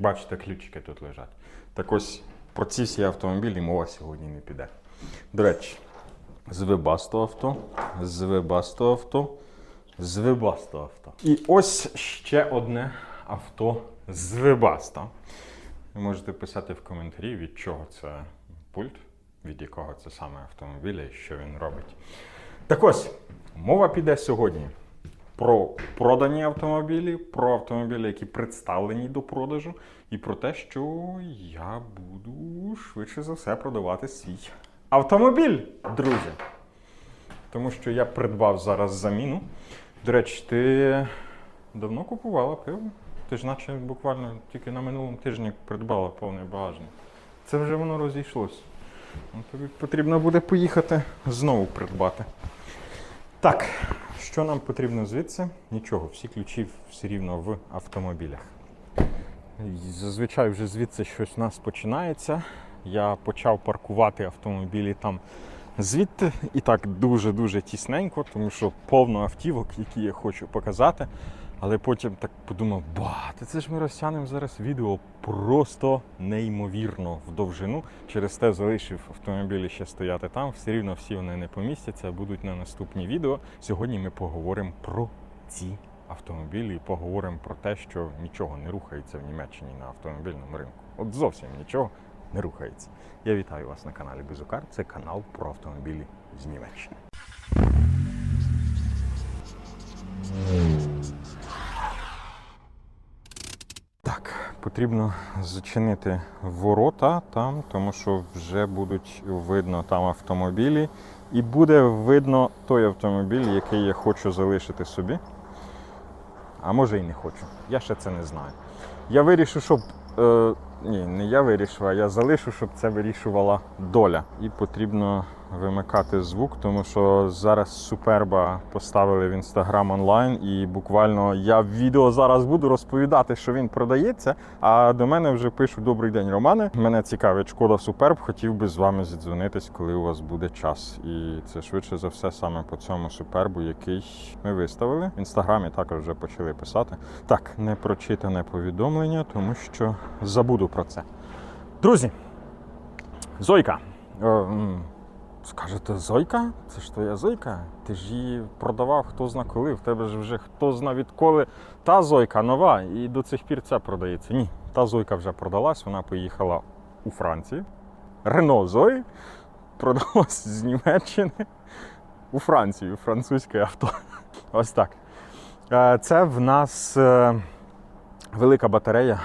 Бачите, ключики тут лежать. Так ось про ці всі автомобілі мова сьогодні не піде. До речі, з авто, з авто, з авто. І ось ще одне авто з. Ви можете писати в коментарі, від чого це пульт, від якого це саме автомобіль і що він робить. Так ось, мова піде сьогодні про продані автомобілі, про автомобілі, які представлені до продажу, і про те, що я буду швидше за все продавати свій автомобіль, друзі. Тому що я придбав зараз заміну. До речі, ти давно купувала пиво? Ти ж наче буквально тільки на минулому тижні придбала повний багажник. Це вже воно розійшлось. Ну, Тобі потрібно буде поїхати знову придбати. Так, що нам потрібно звідси? Нічого, всі ключі все рівно в автомобілях. Зазвичай вже звідси щось у нас починається. Я почав паркувати автомобілі там звідти і так дуже-дуже тісненько, тому що повно автівок, які я хочу показати. Але потім так подумав, ба, та це ж ми розтягнемо зараз відео просто неймовірно в довжину. Через те залишив автомобілі ще стояти там. Все рівно всі вони не помістяться, будуть на наступні відео. Сьогодні ми поговоримо про ці автомобілі і поговоримо про те, що нічого не рухається в Німеччині на автомобільному ринку. От зовсім нічого не рухається. Я вітаю вас на каналі Безукар. Це канал про автомобілі з Німеччини. Так, потрібно зачинити ворота там, тому що вже будуть видно там автомобілі. І буде видно той автомобіль, який я хочу залишити собі. А може і не хочу. Я ще це не знаю. Я вирішив, щоб. Е, ні, не я вирішив, а я залишу, щоб це вирішувала доля. І потрібно вимикати звук, тому що зараз Суперба поставили в інстаграм онлайн, і буквально я в відео зараз буду розповідати, що він продається. А до мене вже пишуть Добрий день, Романе. Мене цікавить шкода Суперб. Хотів би з вами зідзвонитись, коли у вас буде час. І це швидше за все саме по цьому супербу, який ми виставили. В інстаграмі також вже почали писати. Так, не прочитане повідомлення, тому що забуду про це. Друзі, Зойка. Скажете, Зойка? Це ж твоя Зойка? Ти ж її продавав хто зна коли, в тебе ж вже хто зна відколи. Та Зойка нова, і до цих пір це продається. Ні, та Зойка вже продалась, вона поїхала у Францію. Рено Зої продалось з Німеччини у Францію, французьке авто. Ось так. Е, Це в нас е, велика батарея.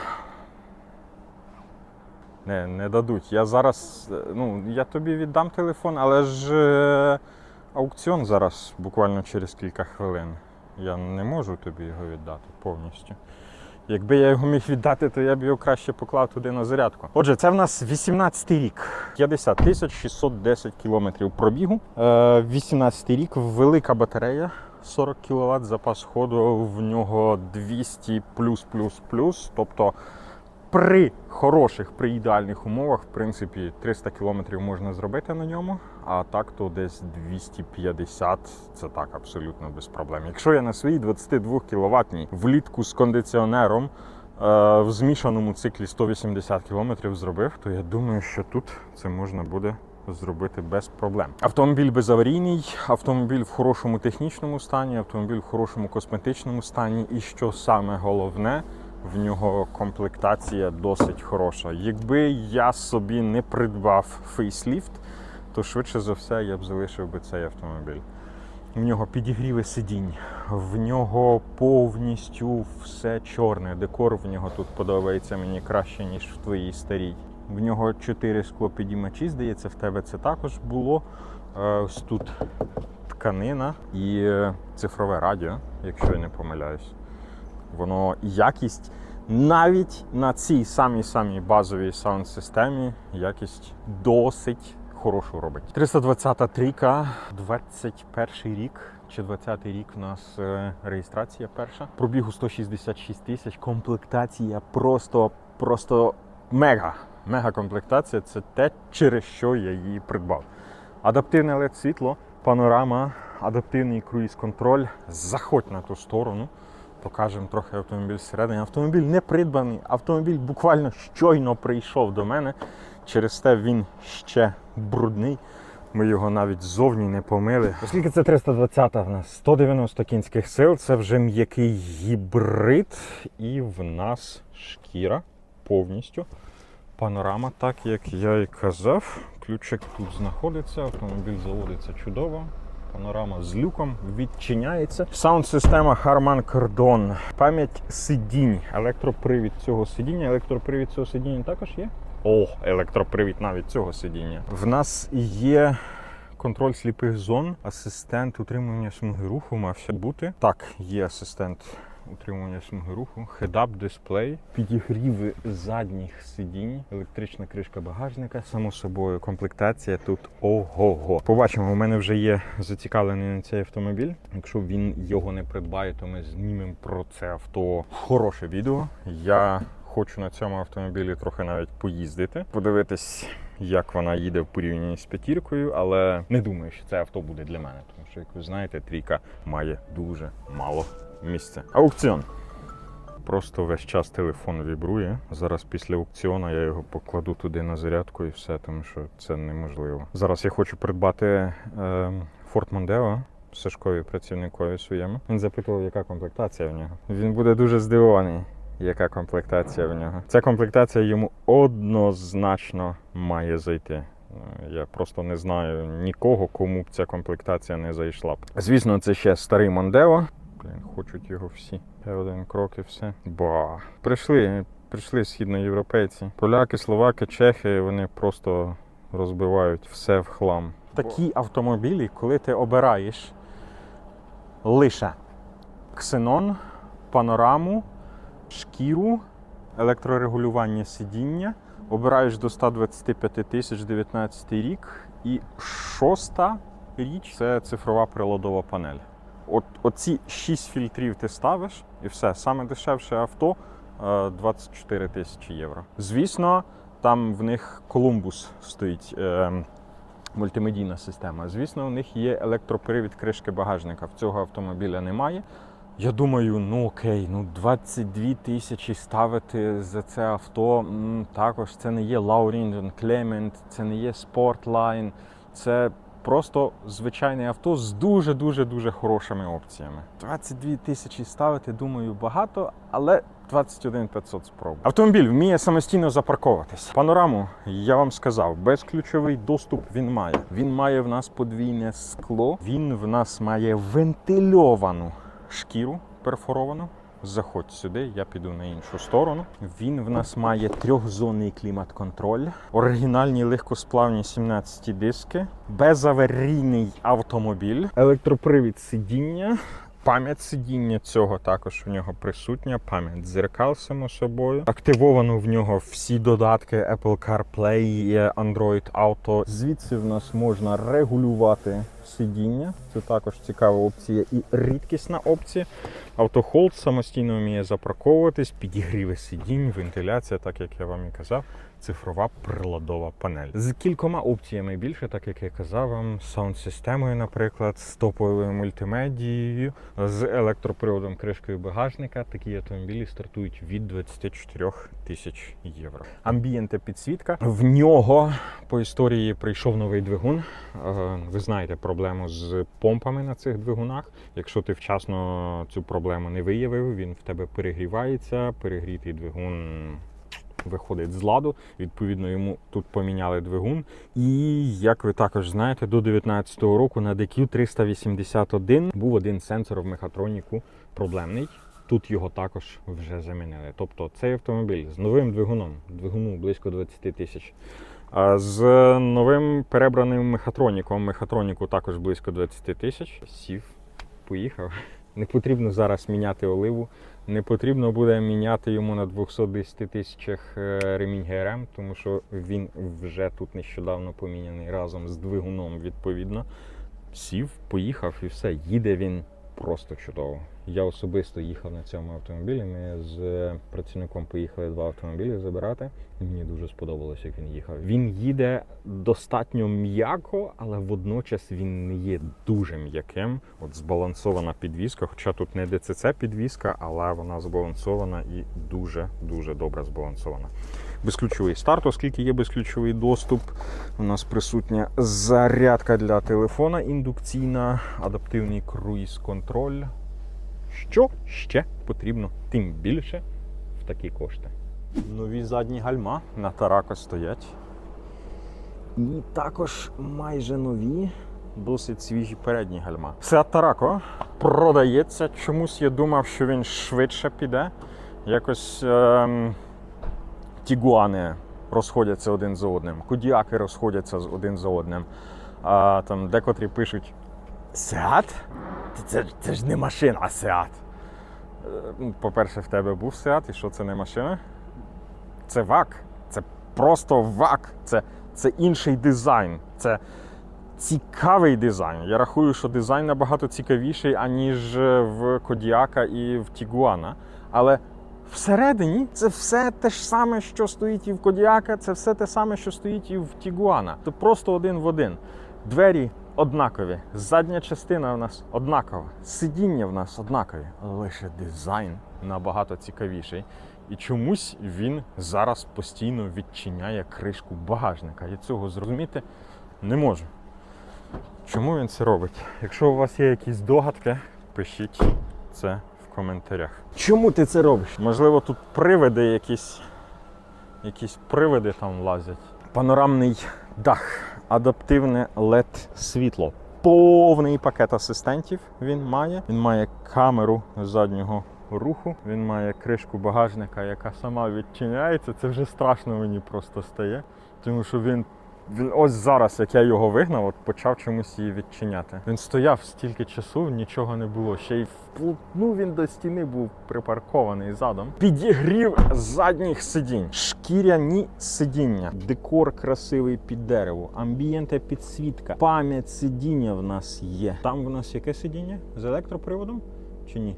Не, не дадуть. Я зараз, е, ну, я тобі віддам телефон, але ж е, аукціон зараз буквально через кілька хвилин. Я не можу тобі його віддати повністю. Якби я його міг віддати, то я б його краще поклав туди на зарядку. Отже, це в нас 18-й рік, 50 тисяч 610 кілометрів пробігу. Е, 18 рік, велика батарея, 40 кВт, запас ходу в нього 200 плюс плюс плюс. Тобто при хороших, при ідеальних умовах, в принципі, 300 кілометрів можна зробити на ньому, а так то десь 250 це так абсолютно без проблем. Якщо я на своїй 22 кВт влітку з кондиціонером е, в змішаному циклі 180 кілометрів зробив, то я думаю, що тут це можна буде. Зробити без проблем. Автомобіль безаварійний, автомобіль в хорошому технічному стані, автомобіль в хорошому косметичному стані. І що саме головне, в нього комплектація досить хороша. Якби я собі не придбав фейсліфт, то швидше за все я б залишив би цей автомобіль. В нього підігріви сидінь, в нього повністю все чорне. Декор в нього тут подобається мені краще, ніж в твоїй старій. В нього чотири склопідіймачі, здається, в тебе це також було. Е, Ось тут тканина і е, цифрове радіо, якщо я не помиляюсь воно якість навіть на цій самій самій базовій саунд-системі якість досить хорошу робить. 320 трійка, 21 рік. Чи 20-й рік в нас е, реєстрація перша. Пробігу 166 тисяч. Комплектація просто, просто мега. Мега комплектація це те, через що я її придбав. Адаптивне led світло, панорама, адаптивний круїз-контроль. Заходь на ту сторону покажемо трохи автомобіль зсередини. Автомобіль не придбаний, автомобіль буквально щойно прийшов до мене. Через те він ще брудний. Ми його навіть ззовні не помили. Оскільки це 320 в нас 190 кінських сил, це вже м'який гібрид, і в нас шкіра повністю. Панорама, так як я і казав. Ключик тут знаходиться, автомобіль заводиться чудово. Панорама з люком відчиняється. Саунд-система Harman Kardon. Пам'ять сидінь. Електропривід цього сидіння. Електропривід цього сидіння також є. О, електропривід навіть цього сидіння. В нас є контроль сліпих зон, асистент утримування смуги руху мав бути. Так, є асистент утримування смуги руху, хедап дисплей, підігріви задніх сидінь, електрична кришка багажника. Само собою, комплектація тут ого-го. Побачимо, у мене вже є зацікавлений на цей автомобіль. Якщо він його не придбає, то ми знімемо про це авто хороше відео. Я хочу на цьому автомобілі трохи навіть поїздити, подивитись, як вона їде в порівнянні з п'ятіркою, але не думаю, що це авто буде для мене, тому що, як ви знаєте, трійка має дуже мало місця. Аукціон. Просто весь час телефон вібрує. Зараз після аукціону я його покладу туди на зарядку і все, тому що це неможливо. Зараз я хочу придбати е, Ford Mondeo Сашкові працівникові своєму. Він запитував, яка комплектація в нього. Він буде дуже здивований, яка комплектація в нього. Ця комплектація йому однозначно має зайти. Я просто не знаю нікого, кому б ця комплектація не зайшла. Звісно, це ще старий Мондео. Блін, хочуть його всі. Ще один крок і все. Ба. Прийшли, прийшли східноєвропейці. Поляки, словаки, чехи, вони просто розбивають все в хлам. Такі автомобілі, коли ти обираєш лише ксенон, панораму, шкіру, електрорегулювання сидіння. Обираєш до 125 тисяч 19 рік. І шоста річ це цифрова приладова панель. От оці 6 фільтрів ти ставиш, і все. Саме дешевше авто е, 24 тисячі євро. Звісно, там в них Колумбус стоїть. е, Мультимедійна система. Звісно, у них є електропривід кришки багажника. В цього автомобіля немає. Я думаю, ну окей, ну 22 тисячі ставити за це авто. також це не є Laurindon Clement, це не є Sportline, це просто звичайне авто з дуже дуже хорошими опціями. 22 тисячі ставити, думаю, багато, але 21 500 спроб. Автомобіль вміє самостійно запарковуватись. Панораму я вам сказав, безключовий доступ він має. Він має в нас подвійне скло. Він в нас має вентильовану шкіру перфоровану. Заходь сюди, я піду на іншу сторону. Він в нас має трьохзонний клімат-контроль, оригінальні легкосплавні 17 диски, безаварійний автомобіль, електропривід сидіння. Пам'ять сидіння цього також в нього присутня. Пам'ять дзеркал, само собою. Активовано в нього всі додатки Apple CarPlay, Android Auto. Звідси в нас можна регулювати сидіння. Це також цікава опція і рідкісна опція. Автохолд самостійно вміє запарковуватись, підігріви сидінь, вентиляція, так як я вам і казав, цифрова приладова панель. З кількома опціями більше, так як я казав вам, саунд-системою, наприклад, з топовою мультимедією, з електроприводом кришкою багажника. Такі автомобілі стартують від 24 тисяч євро. Амбієнта підсвітка. В нього по історії прийшов новий двигун. Е, Ви знаєте проблему з помпами на цих двигунах. Якщо ти вчасно цю проблему не виявив, він в тебе перегрівається, перегрітий двигун. Виходить з ладу, відповідно, йому тут поміняли двигун. І як ви також знаєте, до 2019 року на DQ 381 був один сенсор в мехатроніку проблемний. Тут його також вже замінили. Тобто цей автомобіль з новим двигуном, двигуну близько 20 тисяч. А з новим перебраним мехатроніком, мехатроніку також близько 20 тисяч. Сів, поїхав. Не потрібно зараз міняти оливу. Не потрібно буде міняти йому на 210 тисячах е, ремінь ГРМ, тому що він вже тут нещодавно поміняний разом з двигуном, відповідно. Сів, поїхав і все. Їде він просто чудово. Я особисто їхав на цьому автомобілі. Ми з е, працівником поїхали два автомобілі забирати. Мені дуже сподобалось, як він їхав. Він їде достатньо м'яко, але водночас він не є дуже м'яким. От збалансована підвіска, хоча тут не ДЦЦ підвіска, але вона збалансована і дуже дуже добре збалансована. Безключовий старт, оскільки є безключовий доступ. У нас присутня зарядка для телефона індукційна, адаптивний круїз-контроль. Що ще потрібно, тим більше в такі кошти. Нові задні гальма на тарако стоять. І також майже нові, досить свіжі передні гальма. Seat Тарако продається. Чомусь я думав, що він швидше піде. Якось ем, тігуани розходяться один за одним, кодіаки розходяться один за одним. А там декотрі пишуть: Сеат? Це, це ж не машина, а Сеат. Е, ну, По-перше, в тебе був Сеат, і що це не машина? Це ВАК. Це просто ВАК. Це, це інший дизайн. Це цікавий дизайн. Я рахую, що дизайн набагато цікавіший, аніж е, в Кодіака і в Тігуана. Але всередині це все те ж саме, що стоїть і в Кодіака, це все те саме, що стоїть і в Тігуана. Це просто один в один. Двері однакові, задня частина в нас однакова, сидіння в нас однакові, але лише дизайн набагато цікавіший. І чомусь він зараз постійно відчиняє кришку багажника. Я цього зрозуміти не можу. Чому він це робить? Якщо у вас є якісь догадки, пишіть це в коментарях. Чому ти це робиш? Можливо, тут привиди якісь, якісь привиди там лазять. Панорамний дах, адаптивне LED світло. Повний пакет асистентів він має. Він має камеру заднього руху. Він має кришку багажника, яка сама відчиняється. Це вже страшно мені просто стає. Тому що він він ось зараз, як я його вигнав, от почав чомусь її відчиняти. Він стояв стільки часу, нічого не було. Ще й вплотну він до стіни був припаркований задом. Підігрів задніх сидінь, шкіряні сидіння, декор красивий під дерево, амбієнта підсвітка, пам'ять сидіння в нас є. Там в нас яке сидіння? З електроприводом чи ні?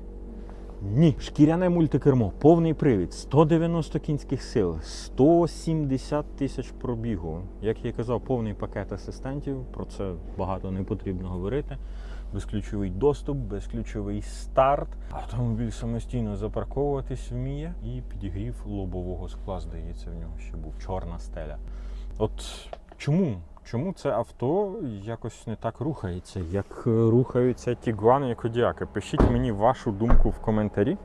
Ні, шкіряне мультикермо, повний привід, 190 кінських сил, 170 тисяч пробігу. Як я казав, повний пакет асистентів. Про це багато не потрібно говорити. Безключовий доступ, безключовий старт. Автомобіль самостійно запарковуватись вміє і підігрів лобового скла, здається, в нього ще був чорна стеля. От чому? Чому це авто якось не так рухається, як е, рухаються Тігуани і Кодіаки? Пишіть мені вашу думку в коментарі.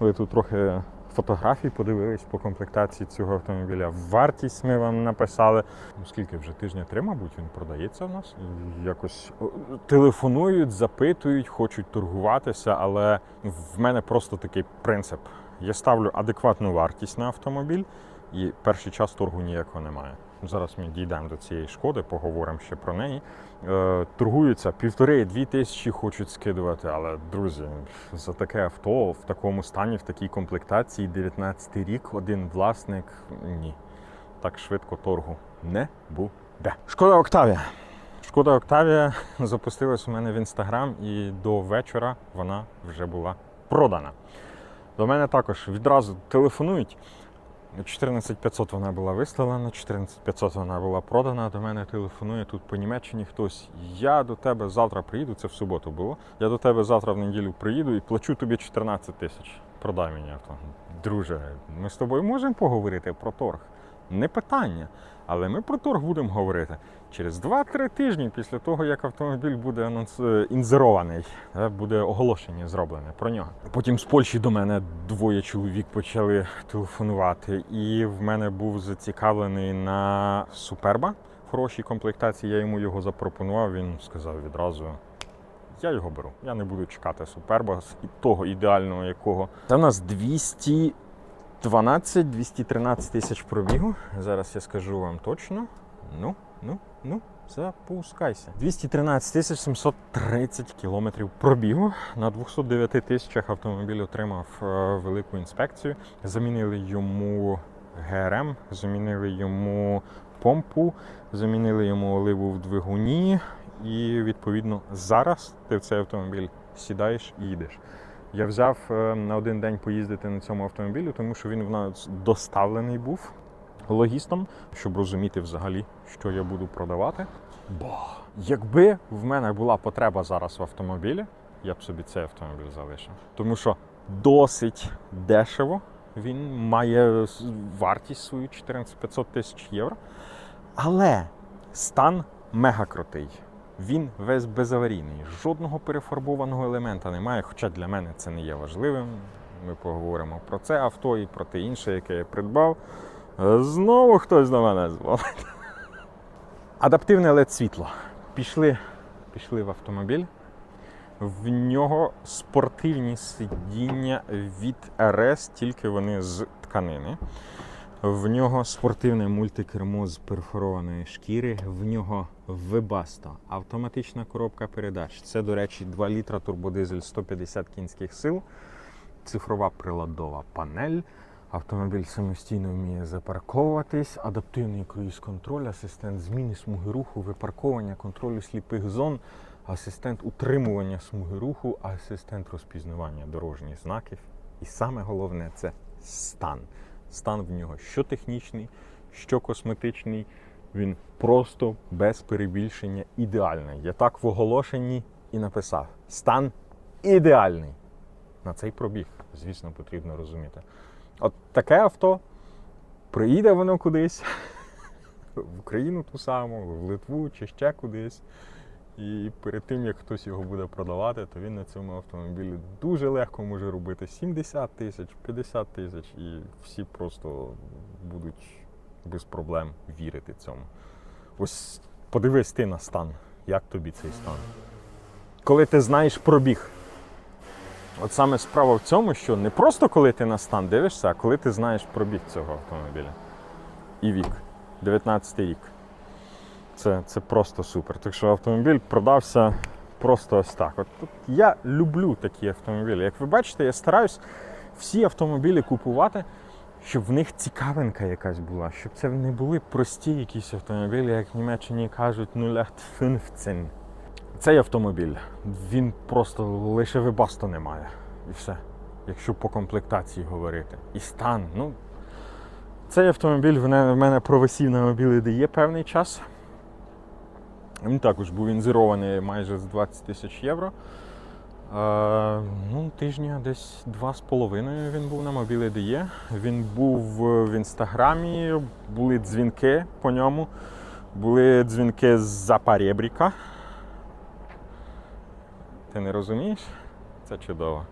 Ви тут трохи фотографій подивились по комплектації цього автомобіля. Вартість ми вам написали. Ну, скільки вже тижня три, мабуть, він продається в нас. Якось телефонують, запитують, хочуть торгуватися, але в мене просто такий принцип. Я ставлю адекватну вартість на автомобіль, і перший час торгу ніякого немає. Зараз ми дійдемо до цієї шкоди, поговоримо ще про неї. Е, торгуються півтори-дві тисячі хочуть скидувати. Але друзі, за таке авто в такому стані, в такій комплектації, 19 рік, один власник. Ні. Так швидко торгу не буде. Шкода Октавія. Шкода Октавія запустилась у мене в інстаграм, і до вечора вона вже була продана. До мене також відразу телефонують. 14500 вона була виставлена, 14500 вона була продана. До мене телефонує тут по Німеччині хтось. Я до тебе завтра приїду, це в суботу було. Я до тебе завтра в неділю приїду і плачу тобі 14 тисяч. Продай мені авто. Друже, ми з тобою можемо поговорити про торг? Не питання. Але ми про торг будемо говорити через 2-3 тижні після того, як автомобіль буде анонс... е, інзерований, буде оголошення зроблене про нього. Потім з Польщі до мене двоє чоловік почали телефонувати, і в мене був зацікавлений на Суперба в хорошій комплектації. Я йому його запропонував. Він сказав відразу. Я його беру. Я не буду чекати Суперба і того ідеального якого. Це у нас 200 12-213 тисяч пробігу. Зараз я скажу вам точно. Ну, ну, ну, запускайся. 213 тисяч 730 кілометрів пробігу. На 209 тисячах автомобіль отримав е, велику інспекцію. Замінили йому ГРМ, замінили йому помпу, замінили йому оливу в двигуні. І відповідно зараз ти в цей автомобіль сідаєш і їдеш. Я взяв е, на один день поїздити на цьому автомобілі, тому що він в нас доставлений був логістом, щоб розуміти взагалі, що я буду продавати. Бо якби в мене була потреба зараз в автомобілі, я б собі цей автомобіль залишив. Тому що досить дешево. Він має вартість свою 14 500 тисяч євро. Але стан мега крутий. Він весь безаварійний, жодного перефарбованого елемента немає, хоча для мене це не є важливим. Ми поговоримо про це авто і про те інше, яке я придбав. Знову хтось на мене дзвонить. Адаптивне led світло. Пішли, пішли в автомобіль. В нього спортивні сидіння від РС, тільки вони з тканини. В нього спортивне мультикермо з перфорованої шкіри. В нього Webasto, автоматична коробка передач. Це, до речі, 2 літра турбодизель 150 кінських сил, цифрова приладова панель. Автомобіль самостійно вміє запарковуватись, адаптивний круїз-контроль, асистент зміни смуги руху, випарковування, контролю сліпих зон, асистент утримування смуги руху, асистент розпізнавання дорожніх знаків. І саме головне це стан. Стан в нього що технічний, що косметичний. Він просто без перебільшення ідеальний. Я так в оголошенні і написав: стан ідеальний. На цей пробіг, звісно, потрібно розуміти. От таке авто приїде воно кудись в Україну ту саму, в Литву чи ще кудись. І перед тим, як хтось його буде продавати, то він на цьому автомобілі дуже легко може робити 70 тисяч, 50 тисяч, і всі просто будуть без проблем вірити цьому. Ось подивись ти на стан, як тобі цей стан. Коли ти знаєш пробіг. От саме справа в цьому, що не просто коли ти на стан дивишся, а коли ти знаєш пробіг цього автомобіля. І вік. 19 рік. Це, це просто супер. Так що автомобіль продався просто ось так. От, тут я люблю такі автомобілі. Як ви бачите, я стараюсь всі автомобілі купувати, щоб в них цікавинка якась була, щоб це не були прості якісь автомобілі, як в Німеччині кажуть, 0815. Цей автомобіль, він просто лише вибасту немає. І все. Якщо по комплектації говорити. І стан. Ну, цей автомобіль в мене, провисів на мобілі дає певний час. Він також був інзерований майже з 20 тисяч євро. Е, ну, тижня десь два з половиною він був на мобілі DE. Він був в інстаграмі, були дзвінки по ньому, були дзвінки з-за парєбріка. Ти не розумієш? Це чудово.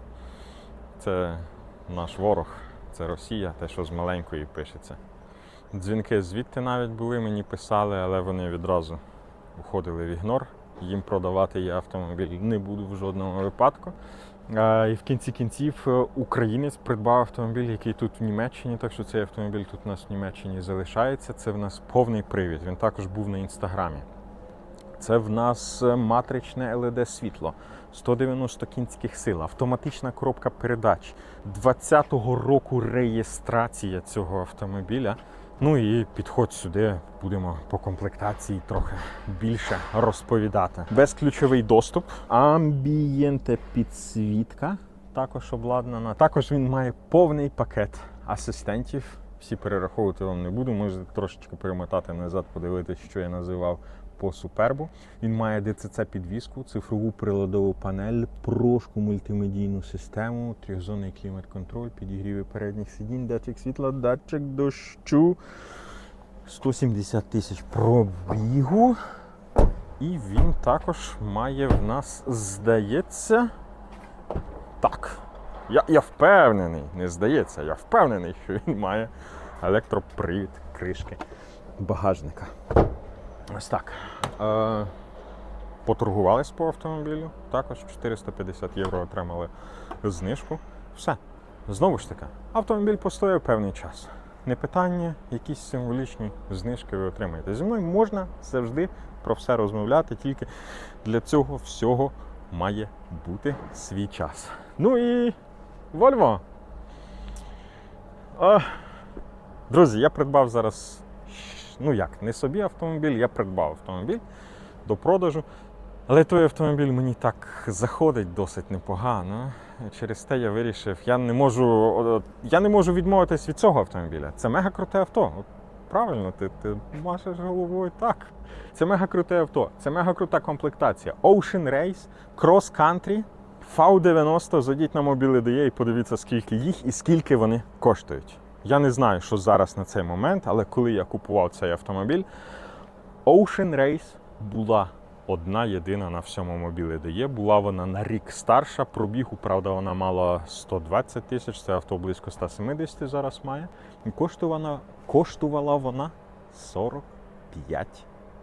Це наш ворог, це Росія, те, що з маленької пишеться. Дзвінки звідти навіть були, мені писали, але вони відразу уходили в ігнор. Їм продавати я автомобіль не буду в жодному випадку. Е, І в кінці кінців е, українець придбав автомобіль, який тут в Німеччині, так що цей автомобіль тут у нас в Німеччині залишається. Це в нас повний привід. Він також був на інстаграмі. Це в нас е, матричне LED світло, 190 кінських сил, автоматична коробка передач, 20-го року реєстрація цього автомобіля. Ну і підходь сюди, будемо по комплектації трохи більше розповідати. Безключовий доступ, амбієнте підсвітка також обладнана. Також він має повний пакет асистентів. Всі перераховувати вам не буду. Можете трошечки перемотати назад, подивитися, що я називав по супербу. Він має DCC підвіску, цифрову приладову панель, прошку мультимедійну систему, трьохзонний клімат-контроль, підігріви передніх сидінь, датчик світла, датчик дощу. 170 тисяч пробігу. І він також має в нас, здається. Так. Я, я впевнений, не здається, я впевнений, що він має електропривід кришки багажника. Ось так. Е, поторгувались по автомобілю. Також 450 євро отримали знижку. Все. Знову ж таки, автомобіль постояв певний час. Не питання, якісь символічні знижки ви отримаєте. Зі мною можна завжди про все розмовляти, тільки для цього всього має бути свій час. Ну і Вольво. Друзі, я придбав зараз. Ну як, не собі автомобіль, я придбав автомобіль до продажу. Але той автомобіль мені так заходить досить непогано. Через те я вирішив, я не можу, я не можу відмовитись від цього автомобіля. Це мега круте авто. Правильно, ти, ти машеш головою так. Це мега круте авто, це мега крута комплектація. Ocean Race, Cross Country, V90. Зайдіть на мобілі DE і подивіться, скільки їх і скільки вони коштують. Я не знаю, що зараз на цей момент, але коли я купував цей автомобіль, Ocean Race була одна єдина на всьому мобілі DE. Була вона на рік старша. Пробігу, правда, вона мала 120 тисяч, це авто близько 170 зараз має. І коштувала, коштувала вона 45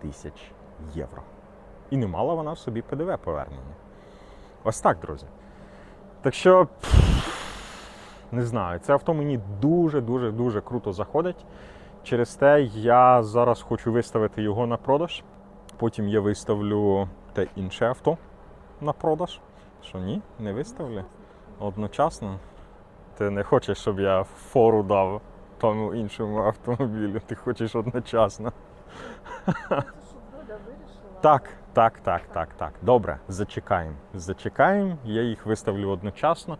тисяч євро. І не мала вона в собі ПДВ повернення. Ось так, друзі. Так що, не знаю, це авто мені дуже-дуже дуже круто заходить. Через те я зараз хочу виставити його на продаж. Потім я виставлю те інше авто на продаж. Що ні, не виставлю? Одночасно. Ти не хочеш, щоб я фору дав тому іншому автомобілю. Ти хочеш одночасно. Так, так, так, так, так. Добре, зачекаємо. Зачекаємо, я їх виставлю одночасно.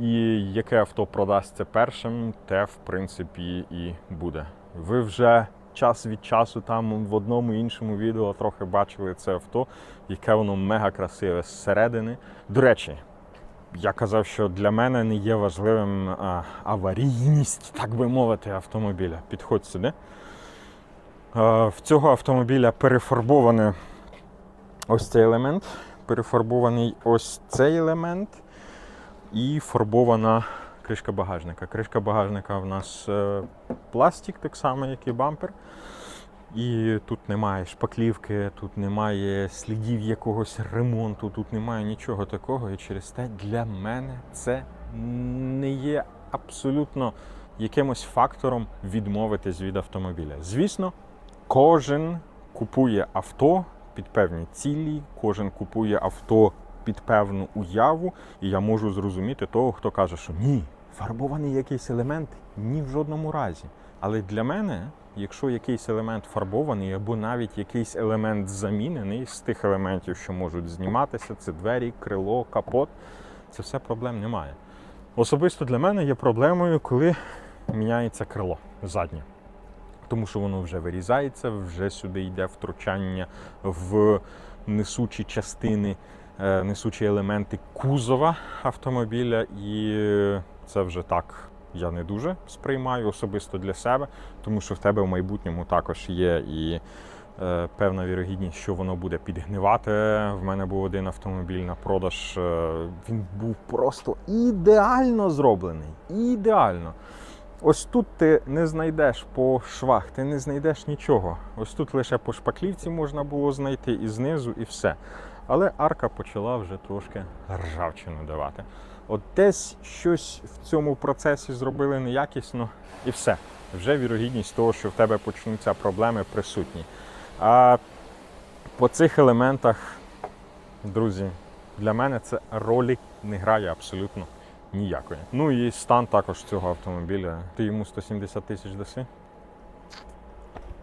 І яке авто продасться першим, те, в принципі, і буде. Ви вже час від часу там в одному іншому відео трохи бачили це авто, яке воно мега красиве зсередини. До речі, я казав, що для мене не є важливим а, аварійність, так би мовити, автомобіля. Підходь сюди. Е, В цього автомобіля перефарбований ось цей елемент, перефарбований ось цей елемент і фарбована кришка багажника. Кришка багажника в нас е, пластик, так само, як і бампер. І тут немає шпаклівки, тут немає слідів якогось ремонту, тут немає нічого такого. І через те для мене це не є абсолютно якимось фактором відмовитись від автомобіля. Звісно, кожен купує авто під певні цілі, кожен купує авто під певну уяву, і я можу зрозуміти того, хто каже, що ні, фарбований якийсь елемент ні в жодному разі. Але для мене, якщо якийсь елемент фарбований, або навіть якийсь елемент замінений з тих елементів, що можуть зніматися, це двері, крило, капот, це все проблем немає. Особисто для мене є проблемою, коли міняється крило заднє. Тому що воно вже вирізається, вже сюди йде втручання в несучі частини, несучі елементи кузова автомобіля, і це вже так я не дуже сприймаю особисто для себе, тому що в тебе в майбутньому також є і е, певна вірогідність, що воно буде підгнивати. В мене був один автомобіль на продаж. е, Він був просто ідеально зроблений. Ідеально. Ось тут ти не знайдеш по швах, ти не знайдеш нічого. Ось тут лише по шпаклівці можна було знайти і знизу, і все. Але арка почала вже трошки ржавчину давати. От десь щось в цьому процесі зробили неякісно, і все. Вже вірогідність того, що в тебе почнуться проблеми, присутні. А по цих елементах, друзі, для мене це ролі не грає абсолютно ніякої. Ну і стан також цього автомобіля. Ти йому 170 тисяч даси?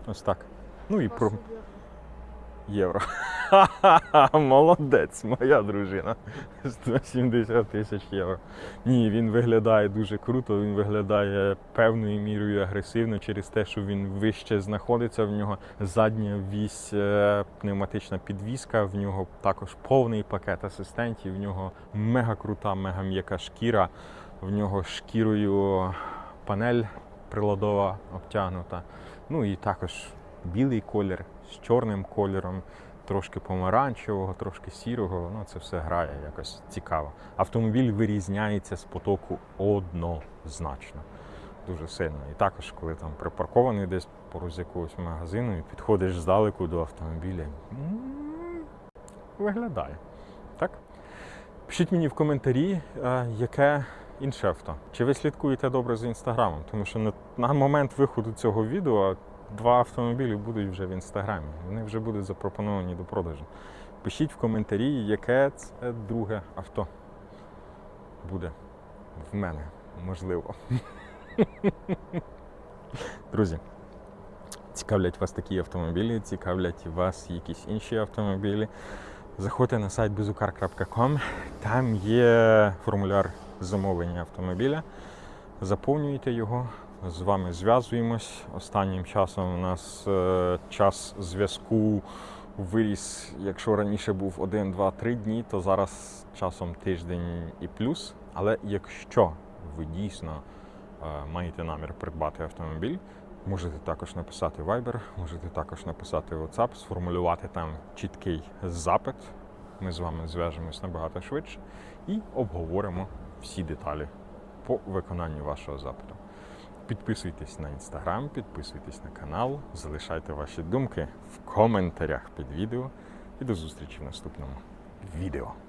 Ось так. Ну і про євро. Ха-ха-ха, Молодець, моя дружина. 170 тисяч євро. Ні, він виглядає дуже круто, він виглядає певною мірою агресивно через те, що він вище знаходиться. В нього задня вісь, е, пневматична підвіска, в нього також повний пакет асистентів, в нього мега крута, мега м'яка шкіра, в нього шкірою панель приладова обтягнута. Ну і також білий колір з чорним кольором, трошки помаранчевого, трошки сірого. Ну, це все грає якось цікаво. Автомобіль вирізняється з потоку однозначно. Дуже сильно. І також, коли там припаркований десь поруч якогось магазину і підходиш здалеку до автомобіля, виглядає. Так? Пишіть мені в коментарі, е, яке інше авто. Чи ви слідкуєте добре за інстаграмом? Тому що на, на момент виходу цього відео два автомобілі будуть вже в інстаграмі. Вони вже будуть запропоновані до продажу. Пишіть в коментарі, яке це друге авто буде в мене, можливо. Друзі, цікавлять вас такі автомобілі, цікавлять вас якісь інші автомобілі. Заходьте на сайт bizukar.com, там є формуляр замовлення автомобіля. Заповнюйте його, з вами зв'язуємось. Останнім часом у нас е, час зв'язку виріс. Якщо раніше був 1, 2, 3 дні, то зараз часом тиждень і плюс. Але якщо ви дійсно е, маєте намір придбати автомобіль, можете також написати Viber, можете також написати WhatsApp, сформулювати там чіткий запит. Ми з вами зв'яжемось набагато швидше і обговоримо всі деталі по виконанню вашого запиту. Підписуйтесь на інстаграм, підписуйтесь на канал, залишайте ваші думки в коментарях під відео і до зустрічі в наступному відео.